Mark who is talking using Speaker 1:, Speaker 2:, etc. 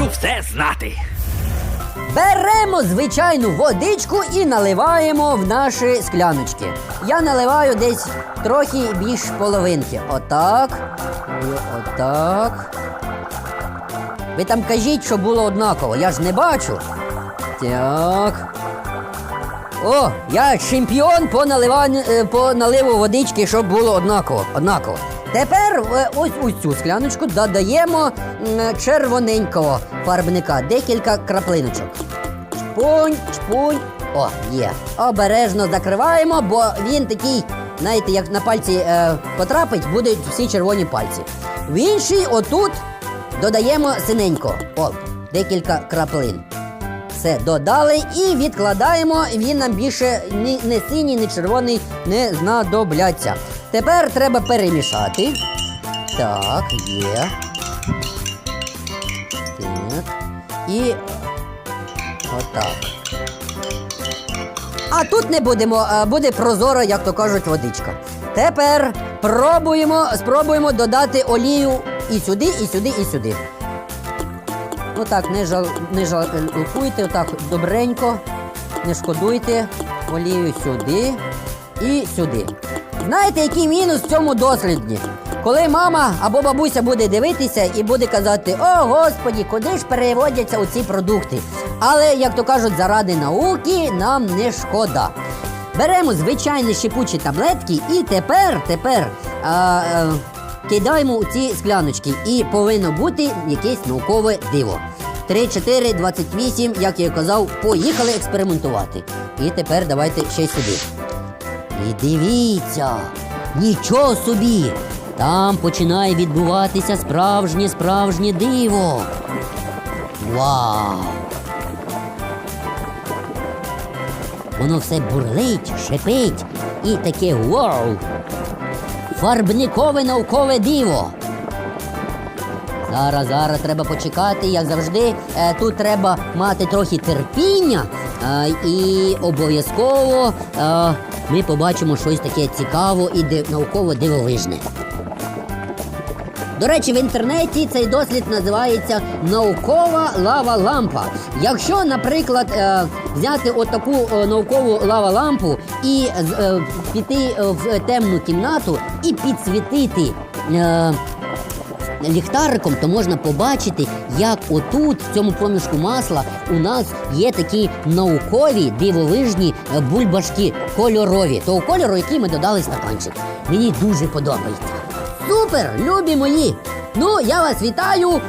Speaker 1: хочу все знати.
Speaker 2: Беремо звичайну водичку і наливаємо в наші скляночки. Я наливаю десь трохи більш половинки. Отак. Отак. Ви там кажіть, що було однаково. Я ж не бачу. Так. О, я чемпіон по наливанню е, по наливу водички, щоб було однаково. однаково. Тепер е, ось у цю скляночку додаємо червоненького фарбника, декілька краплиночок. Чпунь, чпунь. О, є. Обережно закриваємо, бо він такий, знаєте, як на пальці е, потрапить, будуть всі червоні пальці. В інший отут додаємо синенько. О, декілька краплин. Все додали і відкладаємо. Він нам більше ні, не синій, ні червоний не знадобляться. Тепер треба перемішати. Так, є. Так. І отак. А тут не будемо, буде прозора, як то кажуть, водичка. Тепер пробуємо, спробуємо додати олію і сюди, і сюди, і сюди. Отак, не жал, не жалкуйте, отак добренько, не шкодуйте. Олію сюди і сюди. Знаєте, який мінус в цьому дослідні? Коли мама або бабуся буде дивитися і буде казати: О, господі, куди ж переводяться оці продукти? Але, як то кажуть, заради науки нам не шкода. Беремо звичайні шипучі таблетки і тепер, тепер а, а, кидаємо у ці скляночки. І повинно бути якесь наукове диво. 3, 4, 28, як я казав, поїхали експериментувати. І тепер давайте ще сюди. І дивіться, нічого собі! Там починає відбуватися справжнє справжнє диво. Вау! Воно все бурлить, шипить і таке вау! Фарбникове наукове диво. Зараз, зараз треба почекати, як завжди. Е, тут треба мати трохи терпіння. е, і обов'язково е, ми побачимо щось таке цікаве і науково дивовижне. До речі, в інтернеті цей дослід називається наукова лава лампа. Якщо, наприклад, е, взяти отаку е, наукову лава лампу і з- е, піти е, в темну кімнату і підсвітити. Е, ліхтариком, то можна побачити, як отут, в цьому проміжку масла, у нас є такі наукові дивовижні е, бульбашки кольорові, того кольору, який ми додали в стаканчик. Мені дуже подобається. Супер, любі мої! Ну, я вас вітаю!